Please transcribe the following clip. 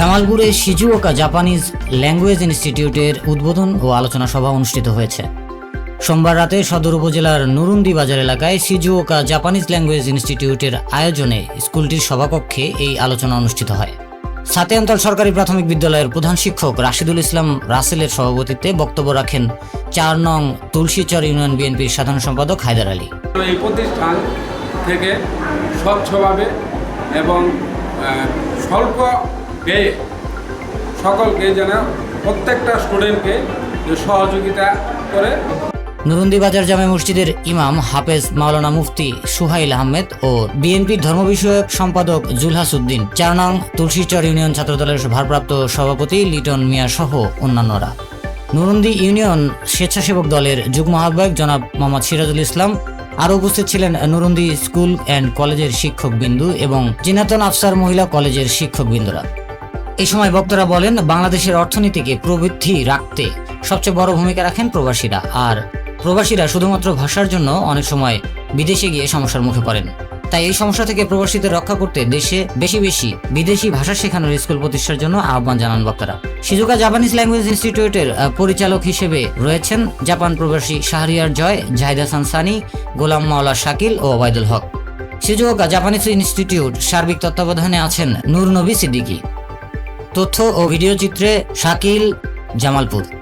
জামালপুরে Shizuoka Japanese language ইনস্টিটিউটের উদ্বোধন ও আলোচনা সভা অনুষ্ঠিত হয়েছে। সোমবার রাতে সদর উপজেলার নুরুন্দি বাজার এলাকায় সিজুওকা জাপানিজ ল্যাঙ্গুয়েজ ইনস্টিটিউটের আয়োজনে স্কুলটির সভাকক্ষে এই আলোচনা অনুষ্ঠিত হয়। সাতিয়ান্তল সরকারি প্রাথমিক বিদ্যালয়ের প্রধান শিক্ষক রাশিদুল ইসলাম রাসেলের সভাপতিত্বে বক্তব্য রাখেন চার নং তুলসীচর ইউনিয়ন বিএনপির সাধারণ সম্পাদক হায়দার আলী। এই প্রতিষ্ঠান থেকে স্বচ্ছভাবে এবং স্বল্প ব্যয়ে সকলকে যেন প্রত্যেকটা স্টুডেন্টকে সহযোগিতা করে। নুরুন্দি বাজার জামে মসজিদের ইমাম হাফেজ মাওলানা মুফতি সুহাইল আহমেদ ও বিএনপির ধর্ম বিষয়ক সম্পাদক জুলহাস উদ্দিন চার নং তুলসীচর ইউনিয়ন ছাত্রদলের ভারপ্রাপ্ত সভাপতি লিটন মিয়া সহ অন্যান্যরা। নুরুন্দি ইউনিয়ন স্বেচ্ছাসেবক দলের যুগ্ম আহ্বায়ক জনাব মোহাম্মদ সিরাজুল ইসলাম, আরও উপস্থিত ছিলেন নুরুন্দি স্কুল অ্যান্ড কলেজের শিক্ষক বিন্দু এবং জিনাতন আফসার মহিলা কলেজের শিক্ষক এই সময় বক্তারা বলেন, বাংলাদেশের অর্থনীতিকে প্রবৃদ্ধি রাখতে সবচেয়ে বড় ভূমিকা রাখেন প্রবাসীরা। আর প্রবাসীরা শুধুমাত্র ভাষার জন্য অনেক সময় বিদেশে গিয়ে সমস্যার মুখে পড়েন। তাই এই সমস্যা থেকে প্রবাসীদের রক্ষা করতে দেশে বেশি বেশি বিদেশি ভাষা শেখানোর স্কুল প্রতিষ্ঠার জন্য আহ্বান জানান বক্তারা শিজুকা জাপানিজ ল্যাঙ্গুয়েজ ইনস্টিটিউটের পরিচালক হিসেবে রয়েছেন জাপান প্রবাসী শাহরিয়ার জয়, জাহিদা হাসান সানি গোলাম মাওলা শাকিল ও Obaidul Haque. Shizuka Japanese institute সার্বিক তত্ত্বাবধানে আছেন নূর নবী সিদ্দিকী। তথ্য ও ভিডিও চিত্রে শাকিল জামালপুর।